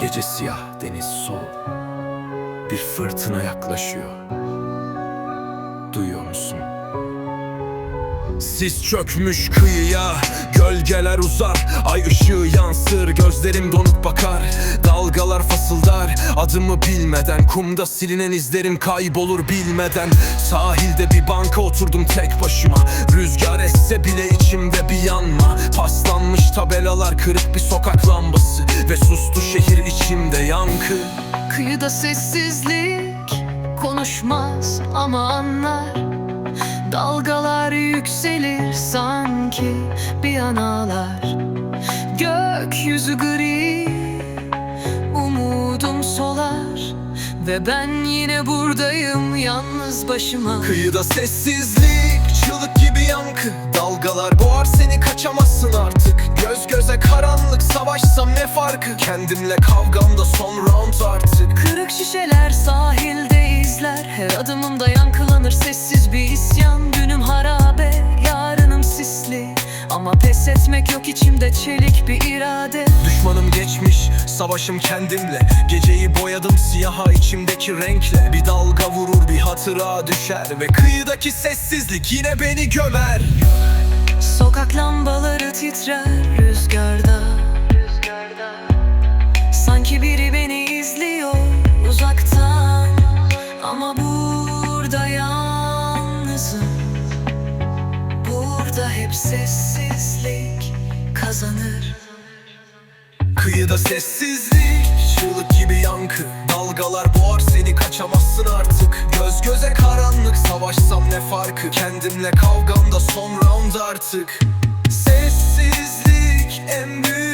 Gece siyah, deniz soğuk. Bir fırtına yaklaşıyor. Duyuyor musun? Sis çökmüş kıyıya Gölgeler uzar Ay ışığı yansır Gözlerim donuk bakar Dalgalar fasıldar Adımı bilmeden Kumda silinen izlerim kaybolur bilmeden Sahilde bir banka oturdum tek başıma Rüzgar esse bile içimde bir yanma Tabelalar Kırık bir sokak lambası Ve sustu şehir içimde yankı. Kıyıda sessizlik konuşmaz ama anlar. Dalgalar yükselir sanki bir an ağlar Gökyüzü gri umudum solar Ve ben yine buradayım yalnız başıma. Kıyıda sessizlik, çığlık gibi yankı. Dalgalar boğar seni kaçamazsın artık göze karanlık savaşsam ne farkı? Kendimle kavgamda son round artık. Kırık şişeler sahilde izler. Her adımımda yankılanır sessiz bir isyan. Günüm harabe, yarınım sisli. Ama pes etmek yok içimde çelik bir irade. Düşmanım geçmiş, savaşım kendimle. Geceyi boyadım siyaha içimdeki renkle. Bir dalga vurur bir hatıra düşer. Ve kıyıdaki sessizlik yine beni gömer. Sokak lambaları titrer rüzgarda. Sanki biri beni izliyor uzaktan Ama burada yalnızım. Burada hep sessizlik kazanır. Kıyıda sessizlik, çığlık gibi yankı. Dalgalar boğar seni kaçamazsın artık. Göz göze karanlık savaşsam ne farkı? Kendimle kavgamda son round artık. Sessizlik and move.